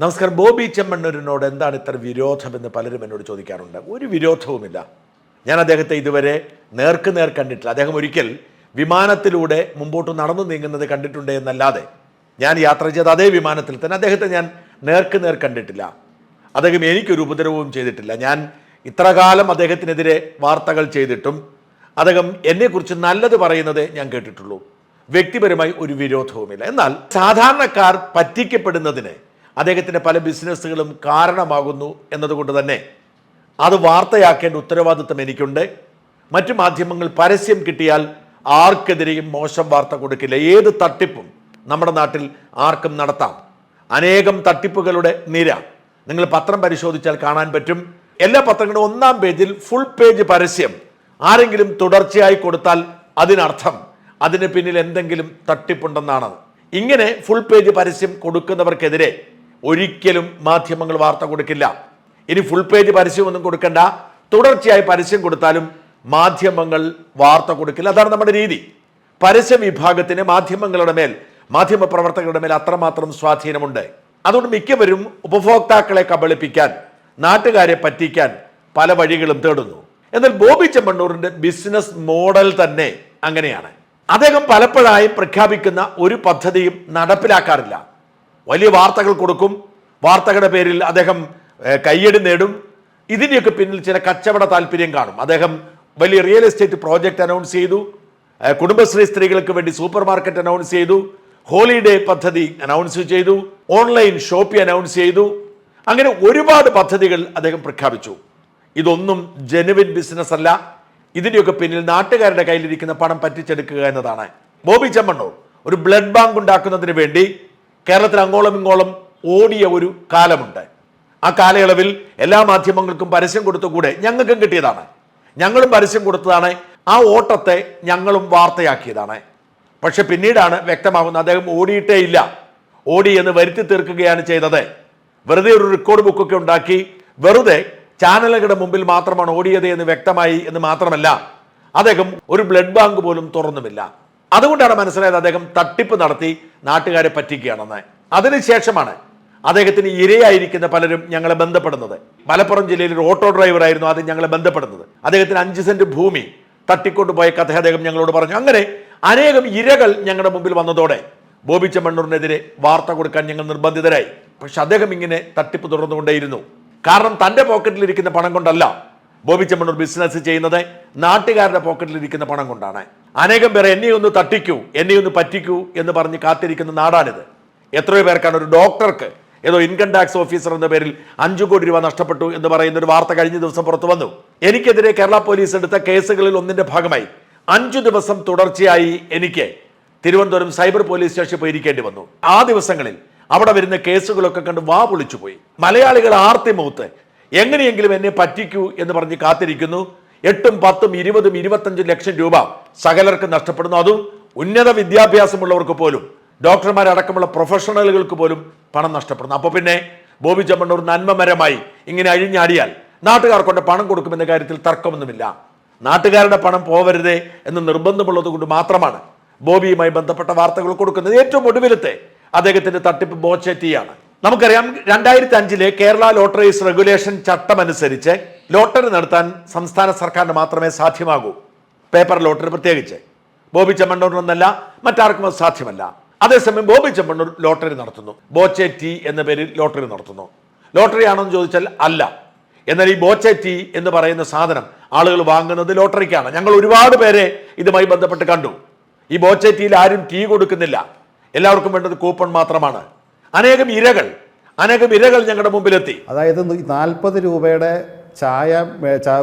നമസ്കാരം. ബോബി ചെമ്മണ്ണൂരിനോട് എന്താണ് ഇത്ര വിരോധമെന്ന് പലരും എന്നോട് ചോദിക്കാറുണ്ട്. ഒരു വിരോധവുമില്ല. ഞാൻ അദ്ദേഹത്തെ ഇതുവരെ നേർക്ക് നേർ കണ്ടിട്ടില്ല. അദ്ദേഹം ഒരിക്കൽ വിമാനത്തിലൂടെ മുമ്പോട്ട് നടന്നു നീങ്ങുന്നത് കണ്ടിട്ടുണ്ട് എന്നല്ലാതെ ഞാൻ യാത്ര ചെയ്ത അതേ വിമാനത്തിൽ തന്നെ അദ്ദേഹത്തെ ഞാൻ നേർക്ക് നേർ കണ്ടിട്ടില്ല. അദ്ദേഹം എനിക്കൊരു ഉപദ്രവവും ചെയ്തിട്ടില്ല. ഞാൻ ഇത്രകാലം അദ്ദേഹത്തിനെതിരെ വാർത്തകൾ ചെയ്തിട്ടും അദ്ദേഹം എന്നെക്കുറിച്ച് നല്ലത് പറയുന്നത് ഞാൻ കേട്ടിട്ടുള്ളൂ. വ്യക്തിപരമായി ഒരു വിരോധവുമില്ല. എന്നാൽ സാധാരണക്കാർ പറ്റിക്കപ്പെടുന്നതിന് അദ്ദേഹത്തിന്റെ പല ബിസിനസ്സുകളും കാരണമാകുന്നു എന്നതുകൊണ്ട് തന്നെ അത് വാർത്തയാക്കേണ്ട ഉത്തരവാദിത്വം എനിക്കുണ്ട്. മറ്റു മാധ്യമങ്ങൾ പരസ്യം കിട്ടിയാൽ ആർക്കെതിരെയും മോശം വാർത്ത കൊടുക്കില്ല. ഏത് തട്ടിപ്പും നമ്മുടെ നാട്ടിൽ ആർക്കും നടത്താം. അനേകം തട്ടിപ്പുകളുടെ നിര. നിങ്ങൾ പത്രം പരിശോധിച്ചാൽ കാണാൻ പറ്റും. എല്ലാ പത്രങ്ങളും ഒന്നാം പേജിൽ ഫുൾ പേജ് പരസ്യം. ആരെങ്കിലും തുടർച്ചയായി കൊടുത്താൽ അതിനർത്ഥം അതിന് പിന്നിൽ എന്തെങ്കിലും തട്ടിപ്പുണ്ടെന്നാണ്. ഇങ്ങനെ ഫുൾ പേജ് പരസ്യം കൊടുക്കുന്നവർക്കെതിരെ ഒരിക്കലും മാധ്യമങ്ങൾ വാർത്ത കൊടുക്കില്ല. ഇനി ഫുൾ പേജ് പരസ്യമൊന്നും കൊടുക്കണ്ട. തുടർച്ചയായി പരസ്യം കൊടുത്താലും മാധ്യമങ്ങൾ വാർത്ത കൊടുക്കില്ല. അതാണ് നമ്മുടെ രീതി. പരസ്യ വിഭാഗത്തിന് മാധ്യമങ്ങളുടെ മേൽ മാധ്യമ പ്രവർത്തകരുടെ മേൽ അത്രമാത്രം സ്വാധീനമുണ്ട്. അതുകൊണ്ട് മിക്കവരും ഉപഭോക്താക്കളെ കബളിപ്പിക്കാൻ നാട്ടുകാരെ പറ്റിക്കാൻ പല വഴികളും തേടുന്നു. എന്നാൽ ബോബി ചെമ്മണ്ണൂറിന്റെ ബിസിനസ് മോഡൽ തന്നെ അങ്ങനെയാണ്. അദ്ദേഹം പലപ്പോഴായും പ്രഖ്യാപിക്കുന്ന ഒരു പദ്ധതിയും നടപ്പിലാക്കാറില്ല. വലിയ വാർത്തകൾ കൊടുക്കും. വാർത്തകളുടെ പേരിൽ അദ്ദേഹം കയ്യടി നേടും. ഇതിന്റെയൊക്കെ പിന്നിൽ ചില കച്ചവട താല്പര്യം കാണും. അദ്ദേഹം വലിയ റിയൽ എസ്റ്റേറ്റ് പ്രോജക്റ്റ് അനൗൺസ് ചെയ്തു. കുടുംബശ്രീ സ്ത്രീകൾക്ക് വേണ്ടി സൂപ്പർ മാർക്കറ്റ് അനൗൺസ് ചെയ്തു. ഹോളിഡേ പദ്ധതി അനൗൺസ് ചെയ്തു. ഓൺലൈൻ ഷോപ്പി അനൗൺസ് ചെയ്തു. അങ്ങനെ ഒരുപാട് പദ്ധതികൾ അദ്ദേഹം പ്രഖ്യാപിച്ചു. ഇതൊന്നും ജനുവിൻ ബിസിനസ് അല്ല. ഇതിന്റെയൊക്കെ പിന്നിൽ നാട്ടുകാരുടെ കയ്യിലിരിക്കുന്ന പണം പറ്റിച്ചെടുക്കുക എന്നതാണ്. ബോബി ചെമ്മണ്ണൂർ ഒരു ബ്ലഡ് ബാങ്ക് ഉണ്ടാക്കുന്നതിന് വേണ്ടി കേരളത്തിൽ അങ്ങോളം ഇങ്ങോളം ഓടിയ ഒരു കാലമുണ്ട്. ആ കാലയളവിൽ എല്ലാ മാധ്യമങ്ങൾക്കും പരസ്യം കൊടുത്തുകൂടെ ഞങ്ങൾക്കും കിട്ടിയതാണ്. ഞങ്ങളും പരസ്യം കൊടുത്തതാണ്. ആ ഓട്ടത്തെ ഞങ്ങളും വാർത്തയാക്കിയതാണ്. പക്ഷെ പിന്നീടാണ് വ്യക്തമാകുന്നത് അദ്ദേഹം ഓടിയിട്ടേ ഇല്ല. ഓടി എന്ന് വരുത്തി തീർക്കുകയാണ് ചെയ്തത്. വെറുതെ ഒരു റെക്കോർഡ് ബുക്കൊക്കെ ഉണ്ടാക്കി വെറുതെ ചാനലുകളുടെ മുമ്പിൽ മാത്രമാണ് ഓടിയത് എന്ന് വ്യക്തമായി എന്ന് മാത്രമല്ല അദ്ദേഹം ഒരു ബ്ലഡ് ബാങ്ക് പോലും തുറന്നുമില്ല. അതുകൊണ്ടാണ് മനസ്സിലായത് അദ്ദേഹം തട്ടിപ്പ് നടത്തി നാട്ടുകാരെ പറ്റിക്കുകയാണെന്ന്. അതിനുശേഷമാണ് അദ്ദേഹത്തിന് ഇരയായിരിക്കുന്ന പലരും ഞങ്ങളെ ബന്ധപ്പെടുന്നത്. മലപ്പുറം ജില്ലയിൽ ഒരു ഓട്ടോ ഡ്രൈവർ ആയിരുന്നു ആദ്യം ഞങ്ങളെ ബന്ധപ്പെടുന്നത്. അദ്ദേഹത്തിന് അഞ്ച് സെന്റ് ഭൂമി തട്ടിക്കൊണ്ടുപോയ കഥ അദ്ദേഹം ഞങ്ങളോട് പറഞ്ഞു. അങ്ങനെ അനേകം ഇരകൾ ഞങ്ങളുടെ മുമ്പിൽ വന്നതോടെ ബോബി ചെമ്മണ്ണൂരിനെതിരെ വാർത്ത കൊടുക്കാൻ ഞങ്ങൾ നിർബന്ധിതരായി. പക്ഷെ അദ്ദേഹം ഇങ്ങനെ തട്ടിപ്പ് തുടർന്നുകൊണ്ടേയിരുന്നു. കാരണം തന്റെ പോക്കറ്റിലിരിക്കുന്ന പണം കൊണ്ടല്ല ബോബി ചെമ്മണ്ണൂർ ബിസിനസ് ചെയ്യുന്നത്. നാട്ടുകാരുടെ പോക്കറ്റിലിരിക്കുന്ന പണം കൊണ്ടാണ്. അനേകം പേർ എന്നെ ഒന്ന് തട്ടിക്കൂ എന്നെ ഒന്ന് പറ്റിക്കൂ എന്ന് പറഞ്ഞ് കാത്തിരിക്കുന്ന നാടാണിത്. എത്രയോ പേർക്കാണ് ഒരു ഡോക്ടർക്ക് ഏതോ ഇൻകം ടാക്സ് ഓഫീസർ എന്ന പേരിൽ അഞ്ചു കോടി രൂപ നഷ്ടപ്പെട്ടു എന്ന് പറയുന്ന ഒരു വാർത്ത കഴിഞ്ഞ ദിവസം പുറത്തു വന്നു. എനിക്കെതിരെ കേരള പോലീസ് എടുത്ത കേസുകളിൽ ഒന്നിന്റെ ഭാഗമായി. അഞ്ചു ദിവസം തുടർച്ചയായി എനിക്ക് തിരുവനന്തപുരം സൈബർ പോലീസ് സ്റ്റേഷനിൽ പോയിരിക്കേണ്ടി വന്നു. ആ ദിവസങ്ങളിൽ അവിടെ വരുന്ന കേസുകളൊക്കെ കണ്ട് വാ പൊളിച്ചു പോയി മലയാളികൾ ആർത്തി മുഖത്ത് എങ്ങനെയെങ്കിലും എന്നെ പറ്റിക്കൂ എന്ന് പറഞ്ഞ് കാത്തിരിക്കുന്നു. എട്ടും പത്തും ഇരുപതും ഇരുപത്തഞ്ചും ലക്ഷം രൂപ സകലർക്ക് നഷ്ടപ്പെടുന്നു. അതും ഉന്നത വിദ്യാഭ്യാസമുള്ളവർക്ക് പോലും. ഡോക്ടർമാരടക്കമുള്ള പ്രൊഫഷണലുകൾക്ക് പോലും പണം നഷ്ടപ്പെടുന്നു. അപ്പോൾ പിന്നെ ബോബി ചമ്മണ്ണൂർ നന്മമരമായി ഇങ്ങനെ അഴിഞ്ഞാടിയാൽ നാട്ടുകാർ കൊണ്ട് പണം കൊടുക്കുമെന്ന കാര്യത്തിൽ തർക്കമൊന്നുമില്ല. നാട്ടുകാരുടെ പണം പോവരുതേ എന്ന് നിർബന്ധമുള്ളത് കൊണ്ട് മാത്രമാണ് ബോബിയുമായി ബന്ധപ്പെട്ട വാർത്തകൾ കൊടുക്കുന്നത്. ഏറ്റവും ഒടുവിലത്തെ അദ്ദേഹത്തിന്റെ തട്ടിപ്പ് ബോച്ചേറ്റിയാണ്. നമുക്കറിയാം രണ്ടായിരത്തി അഞ്ചിലെ കേരള ലോട്ടറീസ് റെഗുലേഷൻ ചട്ടമനുസരിച്ച് ലോട്ടറി നടത്താൻ സംസ്ഥാന സർക്കാരിന് മാത്രമേ സാധ്യമാകൂ. പേപ്പർ ലോട്ടറി പ്രത്യേകിച്ച്. ബോബി ചെമ്മണ്ണൂരിനൊന്നല്ല മറ്റാർക്കും അത് സാധ്യമല്ല. അതേസമയം ബോബി ചെമ്മണ്ണൂർ ലോട്ടറി നടത്തുന്നു. ബോച്ചെ ടി എന്ന പേരിൽ ലോട്ടറി നടത്തുന്നു. ലോട്ടറി ആണോ എന്ന് ചോദിച്ചാൽ അല്ല. എന്നാൽ ഈ ബോച്ചെ ടി എന്ന് പറയുന്ന സാധനം ആളുകൾ വാങ്ങുന്നത് ലോട്ടറിക്കാണ്. ഞങ്ങൾ ഒരുപാട് പേരെ ഇതുമായി ബന്ധപ്പെട്ട് കണ്ടു. ഈ ബോച്ചെ ടിയിൽ ആരും ടീ കൊടുക്കുന്നില്ല. എല്ലാവർക്കും വേണ്ടത് കൂപ്പൺ മാത്രമാണ്. അനേകം ഇരകൾ അനേകം ഇരകൾ ഞങ്ങളുടെ മുമ്പിലെത്തി. അതായത് നാൽപ്പത് രൂപയുടെ ചായ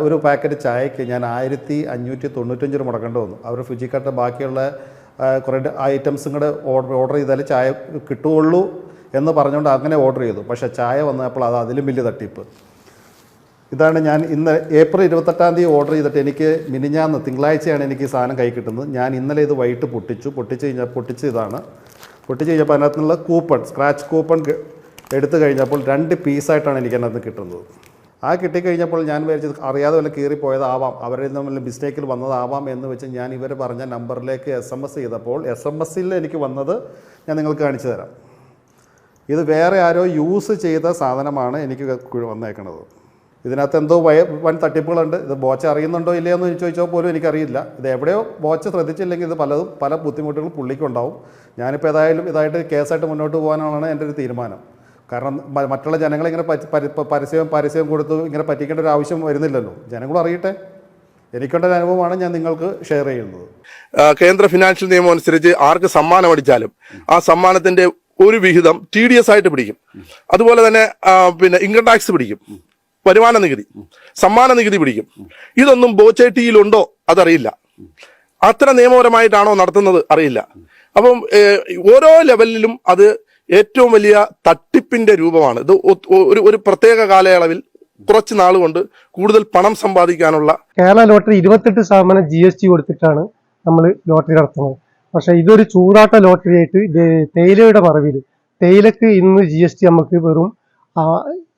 ഒരു പാക്കറ്റ് ചായക്ക് ഞാൻ ആയിരത്തി അഞ്ഞൂറ്റി തൊണ്ണൂറ്റഞ്ച് രൂപ മുടക്കേണ്ടി വന്നു. അവർ ഫുജിക്കാട്ട് ബാക്കിയുള്ള കുറേ ഐറ്റംസും കൂടെ ഓർഡർ ഓർഡർ ചെയ്താൽ ചായ കിട്ടുകയുള്ളൂ എന്ന് പറഞ്ഞുകൊണ്ട് അങ്ങനെ ഓർഡർ ചെയ്തു. പക്ഷേ ചായ വന്നപ്പോൾ അത് അതിലും വലിയ തട്ടിപ്പ്. ഇതാണ് ഞാൻ ഇന്ന് ഏപ്രിൽ ഇരുപത്തെട്ടാം തീയതി ഓർഡർ ചെയ്തിട്ട് എനിക്ക് മിനിഞ്ഞാന്ന് തിങ്കളാഴ്ചയാണ് എനിക്ക് ഈ സാധനം കൈ കിട്ടുന്നത്. ഞാൻ ഇന്നലെ ഇത് വൈകിട്ട് പൊട്ടിച്ചു. പൊട്ടിച്ച് കഴിഞ്ഞാൽ പൊട്ടിച്ച് ഇതാണ്. പൊട്ടിച്ച് കഴിഞ്ഞപ്പോൾ അതിനകത്തുനിന്നുള്ള കൂപ്പൺ സ്ക്രാച്ച് കൂപ്പൺ എടുത്തു കഴിഞ്ഞപ്പോൾ രണ്ട് പീസായിട്ടാണ് എനിക്ക് അതിനകത്ത് കിട്ടുന്നത്. ആ കിട്ടിക്കഴിഞ്ഞപ്പോൾ ഞാൻ വിചാരിച്ചത് അറിയാതെ വല്ല കീറിപ്പോയതാവാം അവരിൽ നിന്ന് മിസ്റ്റേക്കിൽ വന്നതാവാം എന്ന് വെച്ച് ഞാൻ ഇവർ പറഞ്ഞ നമ്പറിലേക്ക് എസ് എം എസ് ചെയ്തപ്പോൾ എസ് എം എസ്സിൽ എനിക്ക് വന്നത് ഞാൻ നിങ്ങൾക്ക് കാണിച്ചു തരാം. ഇത് വേറെ ആരോ യൂസ് ചെയ്ത സാധനമാണ് എനിക്ക് വന്നേക്കുന്നത് ഇതിനകത്ത് എന്തോ വയ വൻ തട്ടിപ്പുകളുണ്ട്. ഇത് ബോച്ച അറിയുന്നുണ്ടോ ഇല്ലയോ എന്ന് ചോദിച്ചാൽ പോലും എനിക്കറിയില്ല. ഇത് എവിടെയോ ബോച്ച ശ്രദ്ധിച്ചില്ലെങ്കിൽ ഇത് പലതും പല ബുദ്ധിമുട്ടുകളും പുള്ളിക്കുണ്ടാവും. ഞാനിപ്പോൾ ഏതായാലും ഇതായിട്ട് കേസായിട്ട് മുന്നോട്ട് പോകാനാണ് എന്റെ ഒരു തീരുമാനം. കാരണം മറ്റുള്ള ജനങ്ങളെ ഇങ്ങനെ പരി- പരി- പരസ്യം പരസ്യം കൊടുത്ത് ഇങ്ങനെ പറ്റിക്കേണ്ട ഒരു ആവശ്യം വരുന്നില്ലല്ലോ. ജനങ്ങളും അറിയട്ടെ. എനിക്കുള്ള അനുഭവമാണ് ഞാൻ നിങ്ങൾക്ക് ഷെയർ ചെയ്യുന്നത്. കേന്ദ്ര ഫിനാൻഷ്യൽ നിയമം അനുസരിച്ച് ആർക്ക് സമ്മാനം അടിച്ചാലും ആ സമ്മാനത്തിന്റെ ഒരു വിഹിതം ടി ഡി എസ് ആയിട്ട് പിടിക്കും. അതുപോലെ തന്നെ പിന്നെ ഇൻകം ടാക്സ് പിടിക്കും. വരുമാന നികുതി സമ്മാന നികുതി പിടിക്കും. ഇതൊന്നും ബോച്ചേട്ടിയിലുണ്ടോ അതറിയില്ല. അത്ര നിയമപരമായിട്ടാണോ നടത്തുന്നത് അറിയില്ല. അപ്പം ഓരോ ലെവലിലും അത് ഏറ്റവും വലിയ തട്ടിപ്പിന്റെ രൂപമാണ്. ഇത് ഒരു ഒരു പ്രത്യേക കാലയളവിൽ കുറച്ച് നാളുകൊണ്ട് കൂടുതൽ പണം സമ്പാദിക്കാനുള്ള കേരള ലോട്ടറി ഇരുപത്തെട്ട് ശതമാനം ജി എസ് ടി കൊടുത്തിട്ടാണ് നമ്മൾ ലോട്ടറി നടത്തുന്നത്. പക്ഷെ ഇതൊരു ചൂടാട്ട ലോട്ടറി ആയിട്ട് തേയിലയുടെ മറവിൽ തേയിലക്ക് ഇന്ന് ജി എസ് ടി നമുക്ക് വെറും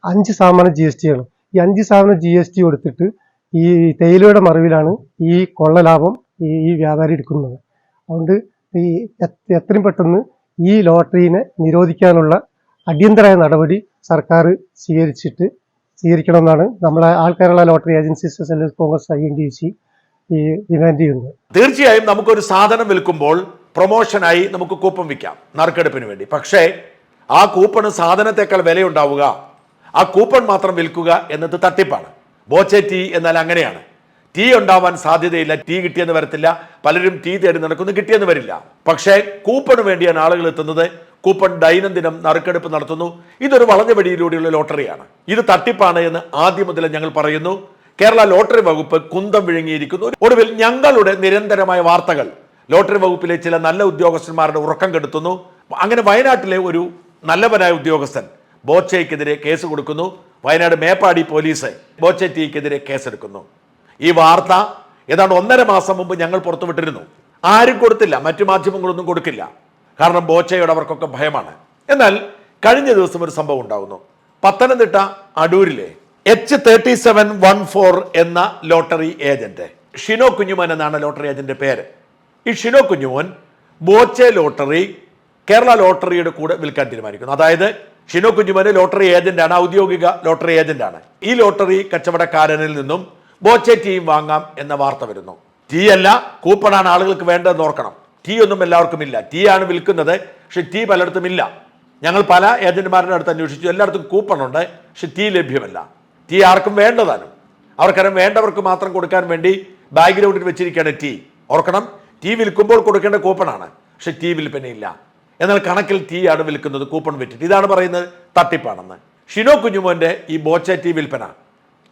അഞ്ച് ശതമാനം ജി എസ് ടി ആണ്. ഈ അഞ്ച് ശതമാനം ജി എസ് ടി കൊടുത്തിട്ട് ഈ തേയിലയുടെ മറവിലാണ് ഈ കൊള്ള ലാഭം ഈ വ്യാപാരി എടുക്കുന്നത്. അതുകൊണ്ട് ഈ എത്ര- എത്രയും പെട്ടെന്ന് ഈ ലോട്ടറിനെ നിരോധിക്കാനുള്ള അടിയന്തരമായ നടപടി സർക്കാർ സ്വീകരിച്ചിട്ട് സ്വീകരിക്കണമെന്നാണ് നമ്മളെ all Kerala lottery agencies sellers Congress I N D C ഈ ഡിമാൻഡ് ചെയ്യുന്നത്. തീർച്ചയായും നമുക്കൊരു സാധനം വിൽക്കുമ്പോൾ പ്രൊമോഷനായി നമുക്ക് കൂപ്പൺ വിൽക്കാം നറുക്കെടുപ്പിന് വേണ്ടി. പക്ഷേ ആ കൂപ്പണ് സാധനത്തെക്കാൾ വിലയുണ്ടാവുക ആ കൂപ്പൺ മാത്രം വിൽക്കുക എന്നത് തട്ടിപ്പാണ്. ബോച്ചേറ്റി എന്നാൽ അങ്ങനെയാണ്. ടീ ഉണ്ടാവാൻ സാധ്യതയില്ല ടീ കിട്ടിയെന്ന് വരത്തില്ല പലരും ടീ തേടി നടക്കുന്നു കിട്ടിയെന്ന് വരില്ല. പക്ഷേ കൂപ്പണ് വേണ്ടിയാണ് ആളുകൾ എത്തുന്നത്. കൂപ്പൺ ദൈനംദിനം നറുക്കെടുപ്പ് നടത്തുന്നു. ഇതൊരു വളഞ്ഞ വഴിയിലൂടെയുള്ള ലോട്ടറിയാണ്. ഇത് തട്ടിപ്പാണ് എന്ന് ആദ്യം മുതൽ ഞങ്ങൾ പറയുന്നു. കേരള ലോട്ടറി വകുപ്പ് കുന്തം വിഴുങ്ങിയിരിക്കുന്നു. ഒടുവിൽ ഞങ്ങളുടെ നിരന്തരമായ വാർത്തകൾ. ലോട്ടറി വകുപ്പിലെ ചില നല്ല ഉദ്യോഗസ്ഥന്മാരുടെ ഉറക്കം കെടുത്തുന്നു. അങ്ങനെ വയനാട്ടിലെ ഒരു നല്ലവനായ ഉദ്യോഗസ്ഥൻ ബോച്ചയ്ക്കെതിരെ കേസ് കൊടുക്കുന്നു. വയനാട് മേപ്പാടി പോലീസ് ബോച്ചെ ടീക്കെതിരെ കേസെടുക്കുന്നു. ഈ വാർത്ത ഏതാണ്ട് ഒന്നര മാസം മുമ്പ് ഞങ്ങൾ പുറത്തുവിട്ടിരുന്നു ആരും കൊടുത്തില്ല മറ്റു മാധ്യമങ്ങളൊന്നും കൊടുക്കില്ല. കാരണം ബോച്ചയോട് അവർക്കൊക്കെ ഭയമാണ്. എന്നാൽ കഴിഞ്ഞ ദിവസം ഒരു സംഭവം ഉണ്ടാകുന്നു Pathanamthitta അടൂരിലെ H thirty seven one four എന്ന ലോട്ടറി ഏജന്റ് ഷിനോ കുഞ്ഞുമോൻ എന്നാണ് ലോട്ടറി ഏജന്റ് പേര്. ഈ ഷിനോ കുഞ്ഞുമോൻ ബോച്ചെ ലോട്ടറി കേരള ലോട്ടറിയുടെ കൂടെ വിൽക്കാൻ തീരുമാനിക്കുന്നു. അതായത് ഷിനോ കുഞ്ഞുമോന് ലോട്ടറി ഏജന്റാണ് ഔദ്യോഗിക ലോട്ടറി ഏജന്റാണ്. ഈ ലോട്ടറി കച്ചവടക്കാരനിൽ നിന്നും ബോച്ചെ ടീയും വാങ്ങാം എന്ന വാർത്ത വരുന്നു. ടീ അല്ല കൂപ്പണാണ് ആളുകൾക്ക് വേണ്ടതെന്ന് ഓർക്കണം. ടീ ഒന്നും എല്ലാവർക്കും ഇല്ല. ടീ ആണ് വിൽക്കുന്നത് പക്ഷെ ടീ പലയിടത്തും ഇല്ല. ഞങ്ങൾ പല ഏജന്റുമാരുടെ അടുത്ത് അന്വേഷിച്ചു. എല്ലായിടത്തും കൂപ്പൺ ഉണ്ട് പക്ഷെ ടീ ലഭ്യമല്ല. ടീ ആർക്കും വേണ്ടതാനും അവർക്കറിയാം വേണ്ടവർക്ക് മാത്രം കൊടുക്കാൻ വേണ്ടി ബാക്ക്ഗ്രൗണ്ടിൽ വെച്ചിരിക്കുകയാണ് ടീ. ഓർക്കണം ടീ വിൽക്കുമ്പോൾ കൊടുക്കേണ്ട കൂപ്പണാണ് പക്ഷെ ടീ വിൽപ്പനയില്ല. എന്നാൽ കണക്കിൽ ടീ ആണ് വിൽക്കുന്നത് കൂപ്പൺ വിറ്റിട്ട്. ഇതാണ് പറയുന്നത് തട്ടിപ്പാണെന്ന്. ഷിനോ കുഞ്ഞുമോന്റെ ഈ ബോച്ച ടീ വിൽപ്പന.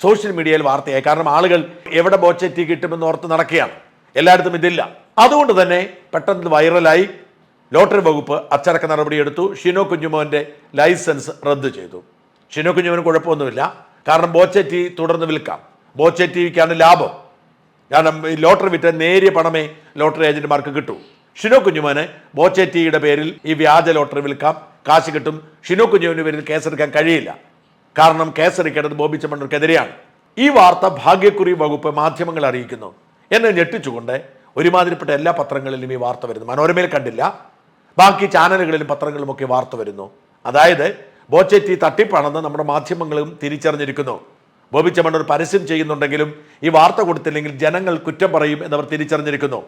സോഷ്യൽ മീഡിയയിൽ വാർത്തയായി. കാരണം ആളുകൾ എവിടെ ബോച്ചറ്റി കിട്ടുമെന്ന് ഓർത്ത് നടക്കുകയാണ്. എല്ലായിടത്തും ഇതില്ല. അതുകൊണ്ട് തന്നെ പെട്ടെന്ന് വൈറലായി. ലോട്ടറി വകുപ്പ് അച്ചടക്ക നടപടിയെടുത്തു. ഷിനോ കുഞ്ഞുമോന്റെ ലൈസൻസ് റദ്ദു ചെയ്തു. ഷിനോ കുഞ്ഞുമോന് കുഴപ്പമൊന്നുമില്ല. കാരണം ബോച്ചറ്റി തുടർന്ന് വിൽക്കാം. ബോച്ചറ്റിക്കാണ് ലാഭം. കാരണം ഈ ലോട്ടറി വിറ്റ നേരിയ പണമേ ലോട്ടറി ഏജന്റുമാർക്ക് കിട്ടൂ. ഷിനോ കുഞ്ഞുമോന് ബോച്ചറ്റിയുടെ പേരിൽ ഈ വ്യാജ ലോട്ടറി വിൽക്കാം. കാശ് കിട്ടും. ഷിനോ കുഞ്ഞുവിന്റെ പേരിൽ കേസെടുക്കാൻ കഴിയില്ല. കാരണം കേസെടുക്കേണ്ടത് ബോബി ചെമ്മണ്ണൂർക്കെതിരെയാണ്. ഈ വാർത്ത ഭാഗ്യക്കുറി വകുപ്പ് മാധ്യമങ്ങൾ അറിയിക്കുന്നു. എന്നെ ഞെട്ടിച്ചുകൊണ്ട് ഒരുമാതിരിപ്പെട്ട എല്ലാ പത്രങ്ങളിലും ഈ വാർത്ത വരുന്നു. മനോരമയിൽ കണ്ടില്ല. ബാക്കി ചാനലുകളിലും പത്രങ്ങളിലുമൊക്കെ വാർത്ത വരുന്നു. അതായത് ബോച്ചെറ്റി തട്ടിപ്പാണെന്ന് നമ്മുടെ മാധ്യമങ്ങളും തിരിച്ചറിഞ്ഞിരിക്കുന്നു. ബോബി ചെമ്മണ്ണൂർ പരസ്യം ചെയ്യുന്നുണ്ടെങ്കിലും ഈ വാർത്ത കൊടുത്തില്ലെങ്കിൽ ജനങ്ങൾ കുറ്റം പറയും എന്നവർ തിരിച്ചറിഞ്ഞിരിക്കുന്നു.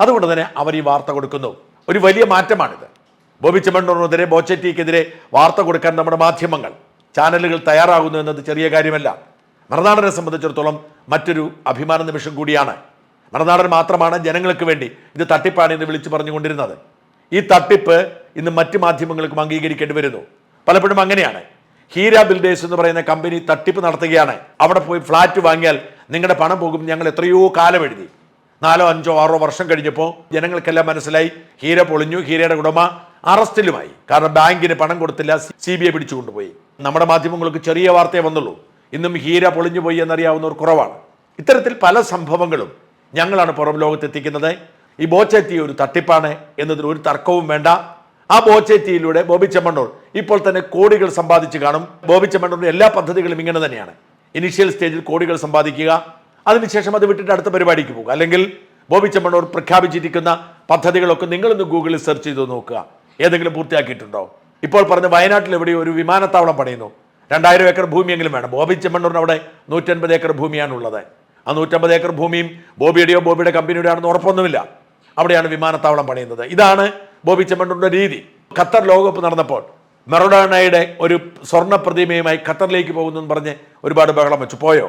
അതുകൊണ്ട് തന്നെ അവർ ഈ വാർത്ത കൊടുക്കുന്നു. ഒരു വലിയ മാറ്റമാണിത്. ബോബി ചെമ്മണ്ണൂറിനെതിരെ ബോച്ചെറ്റിക്കെതിരെ വാർത്ത കൊടുക്കാൻ നമ്മുടെ മാധ്യമങ്ങൾ. ചാനലുകൾ തയ്യാറാകുന്നു എന്നത് ചെറിയ കാര്യമല്ല. മറുനാടനെ സംബന്ധിച്ചിടത്തോളം മറ്റൊരു അഭിമാന നിമിഷം കൂടിയാണ്. മറുനാടൻ മാത്രമാണ് ജനങ്ങൾക്ക് വേണ്ടി ഇത് തട്ടിപ്പാണ് എന്ന് വിളിച്ചു പറഞ്ഞുകൊണ്ടിരുന്നത്. ഈ തട്ടിപ്പ് ഇന്ന് മറ്റ് മാധ്യമങ്ങൾക്കും അംഗീകരിക്കേണ്ടി വരുന്നു. പലപ്പോഴും അങ്ങനെയാണ്. ഹീര ബിൽഡേഴ്സ് എന്ന് പറയുന്ന കമ്പനി തട്ടിപ്പ് നടത്തുകയാണ്. അവിടെ പോയി ഫ്ലാറ്റ് വാങ്ങിയാൽ നിങ്ങളുടെ പണം പോകും ഞങ്ങൾ എത്രയോ കാലം എഴുതി. നാലോ അഞ്ചോ ആറോ വർഷം കഴിഞ്ഞപ്പോൾ ജനങ്ങൾക്കെല്ലാം മനസ്സിലായി. ഹീര പൊളിഞ്ഞു. ഹീരയുടെ ഉടമ അറസ്റ്റിലുമായി. കാരണം ബാങ്കിന് പണം കൊടുത്തില്ല. സി ബി ഐ പിടിച്ചുകൊണ്ടുപോയി. നമ്മുടെ മാധ്യമങ്ങൾക്ക് ചെറിയ വാർത്തയെ വന്നുള്ളൂ. ഇന്നും ഹീര പൊളിഞ്ഞു പോയി എന്നറിയാവുന്നവർ കുറവാണ്. ഇത്തരത്തിൽ പല സംഭവങ്ങളും ഞങ്ങളാണ് പുറം ലോകത്തെത്തിക്കുന്നത്. ഈ ബോച്ചെത്തി ഒരു തട്ടിപ്പാണ് എന്നതിൽ ഒരു തർക്കവും വേണ്ട. ആ ബോച്ചേത്തിയിലൂടെ ബോബി ചെമ്മണ്ണൂർ ഇപ്പോൾ തന്നെ കോടികൾ സമ്പാദിച്ചു കാണും. ബോബി ചെമ്മണ്ണൂരിന്റെ എല്ലാ പദ്ധതികളും ഇങ്ങനെ തന്നെയാണ്. ഇനിഷ്യൽ സ്റ്റേജിൽ കോടികൾ സമ്പാദിക്കുക. അതിനുശേഷം അത് വിട്ടിട്ട് അടുത്ത പരിപാടിക്ക് പോകുക. അല്ലെങ്കിൽ ബോബി ചെമ്മണ്ണൂർ പ്രഖ്യാപിച്ചിരിക്കുന്ന പദ്ധതികളൊക്കെ നിങ്ങളൊന്ന് ഗൂഗിളിൽ സെർച്ച് ചെയ്ത് നോക്കുക. ഏതെങ്കിലും പൂർത്തിയാക്കിയിട്ടുണ്ടോ? ഇപ്പോൾ പറഞ്ഞ വയനാട്ടിൽ എവിടെ ഒരു വിമാനത്താവളം പണിയുന്നു. രണ്ടായിരം ഏക്കർ ഭൂമിയെങ്കിലും വേണം. ബോബി ചെമ്മണ്ണൂരിന് അവിടെ നൂറ്റൻപത് ഏക്കർ ഭൂമിയാണുള്ളത്. ആ നൂറ്റമ്പത് ഏക്കർ ഭൂമിയും ബോബിയുടെയോ ബോബിയുടെ കമ്പനിയുടെ ആണെന്ന് ഉറപ്പൊന്നുമില്ല. അവിടെയാണ് വിമാനത്താവളം പണിയുന്നത്. ഇതാണ് ബോബി ചെമ്മണ്ണൂരിന്റെ രീതി. ഖത്തർ ലോകകപ്പ് നടന്നപ്പോൾ മെറഡോണയുടെ ഒരു സ്വർണ പ്രതിമയുമായി ഖത്തറിലേക്ക് പോകുന്നു എന്ന് പറഞ്ഞ് ഒരുപാട് ബഹളം വെച്ചു. പോയോ?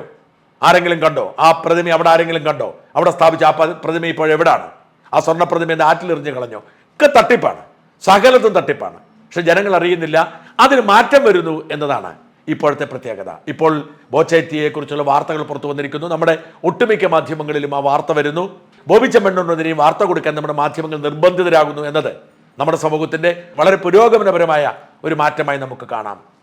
ആരെങ്കിലും കണ്ടോ? ആ പ്രതിമ അവിടെ ആരെങ്കിലും കണ്ടോ? അവിടെ സ്ഥാപിച്ച ആ പ്രതിമ ഇപ്പോൾ എവിടാണ്? ആ സ്വർണ പ്രതിമ ആറ്റിലെറിഞ്ഞ് കളഞ്ഞോ. ഒക്കെ തട്ടിപ്പാണ്. സകലത്തും തട്ടിപ്പാണ്. പക്ഷെ ജനങ്ങൾ അറിയുന്നില്ല അതിന് മാറ്റം വരുന്നു എന്നതാണ് ഇപ്പോഴത്തെ പ്രത്യേകത. ഇപ്പോൾ ബോച്ചേറ്റിയെ കുറിച്ചുള്ള വാർത്തകൾ പുറത്തു വന്നിരിക്കുന്നു. നമ്മുടെ ഒട്ടുമിക്ക മാധ്യമങ്ങളിലും ആ വാർത്ത വരുന്നു. ബോബി ചെമ്മണ്ണൂരിനെതിരെയും വാർത്ത കൊടുക്കാൻ നമ്മുടെ മാധ്യമങ്ങൾ നിർബന്ധിതരാകുന്നു എന്നത് നമ്മുടെ സമൂഹത്തിന്റെ വളരെ പുരോഗമനപരമായ ഒരു മാറ്റമായി നമുക്ക് കാണാം.